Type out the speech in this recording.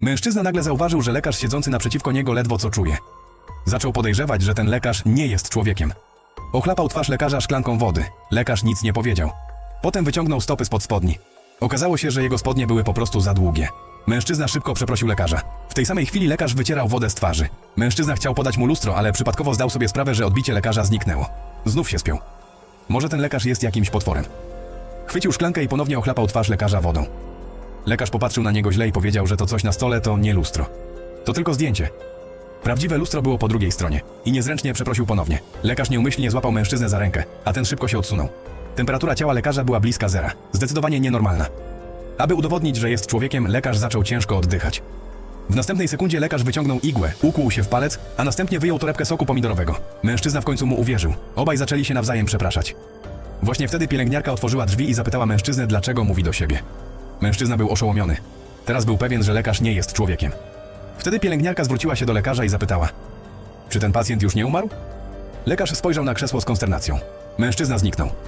Mężczyzna nagle zauważył, że lekarz siedzący naprzeciwko niego ledwo co czuje. Zaczął podejrzewać, że ten lekarz nie jest człowiekiem. Ochlapał twarz lekarza szklanką wody. Lekarz nic nie powiedział. Potem wyciągnął stopy spod spodni. Okazało się, że jego spodnie były po prostu za długie. Mężczyzna szybko przeprosił lekarza. W tej samej chwili lekarz wycierał wodę z twarzy. Mężczyzna chciał podać mu lustro, ale przypadkowo zdał sobie sprawę, że odbicie lekarza zniknęło. Znów się spiął. Może ten lekarz jest jakimś potworem. Chwycił szklankę i ponownie ochlapał twarz lekarza wodą. Lekarz popatrzył na niego źle i powiedział, że to coś na stole to nie lustro. To tylko zdjęcie. Prawdziwe lustro było po drugiej stronie i niezręcznie przeprosił ponownie. Lekarz nieumyślnie złapał mężczyznę za rękę, a ten szybko się odsunął. Temperatura ciała lekarza była bliska zera, zdecydowanie nienormalna. Aby udowodnić, że jest człowiekiem, lekarz zaczął ciężko oddychać. W następnej sekundzie lekarz wyciągnął igłę, ukłuł się w palec, a następnie wyjął torebkę soku pomidorowego. Mężczyzna w końcu mu uwierzył. Obaj zaczęli się nawzajem przepraszać. Właśnie wtedy pielęgniarka otworzyła drzwi i zapytała mężczyznę, dlaczego mówi do siebie. Mężczyzna był oszołomiony. Teraz był pewien, że lekarz nie jest człowiekiem. Wtedy pielęgniarka zwróciła się do lekarza i zapytała: Czy ten pacjent już nie umarł? Lekarz spojrzał na krzesło z konsternacją. Mężczyzna zniknął.